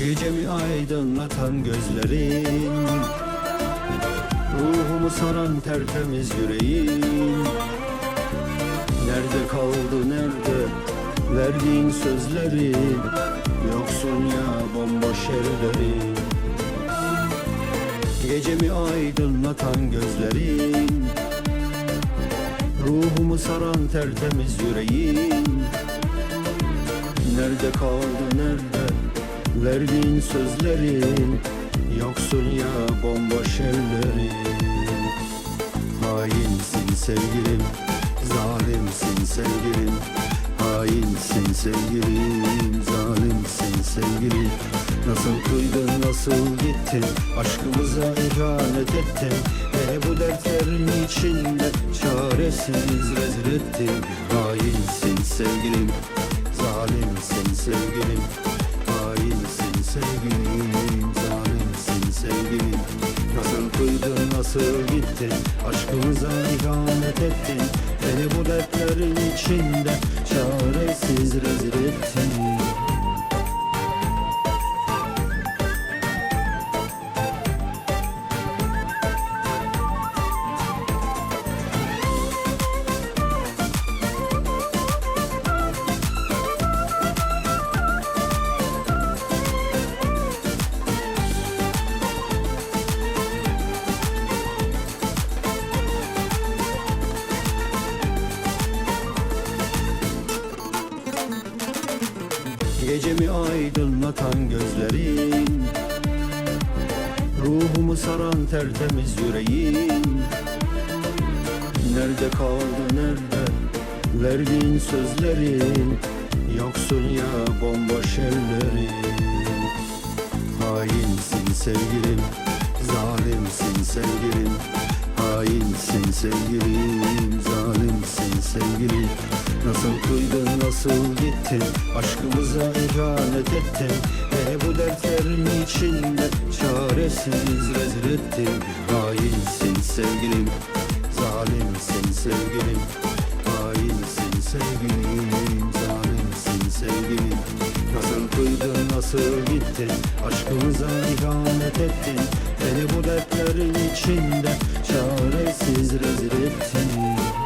Gecemi aydınlatan gözlerin? Ruhumu saran tertemiz yüreğin? Nerede kaldı nerede verdiğin sözlerin Yoksun ya bomboş ellerin Gecemi aydınlatan gözlerin? Ruhumu saran tertemiz yüreğin? Nerede kaldı nerede verdiğin sözlerin Yoksun ya bomboş ellerin. Hainsin sevgilim Zalimsin sevgilim. Hainsin sevgilim Zalimsin sevgilim. Nasıl kıydın nasıl gittin? Aşkımıza ihanet ettin. Beni bu dertlerin içinde Çaresiz rezil ettin. Hainsin sevgilim nasıl gittin Aşkımıza ihanet ettin. Beni bu dertlerin içinde Çaresiz rezil ettin Gecemi aydınlatan gözlerin Ruhumu saran tertemiz yüreğin Nerede kaldı nerede verdiğin sözlerin? Yoksun ya bomboş ellerin. Hainsin sevgilim Zalimsin sevgilim. Hainsin sevgilim Zalimsin sevgilim Nasıl kıydın nasıl gittin Aşkımıza ihanet ettin Beni bu dertlerin içinde Çaresiz rezil ettin Hainsin sevgilim Zalimsin sevgilim. Hainsin sevgilim Zalimsin sevgilim. Nasıl kıydın nasıl gittin Aşkımıza ihanet ettin Beni bu dertlerin içinde Çaresiz rezil ettin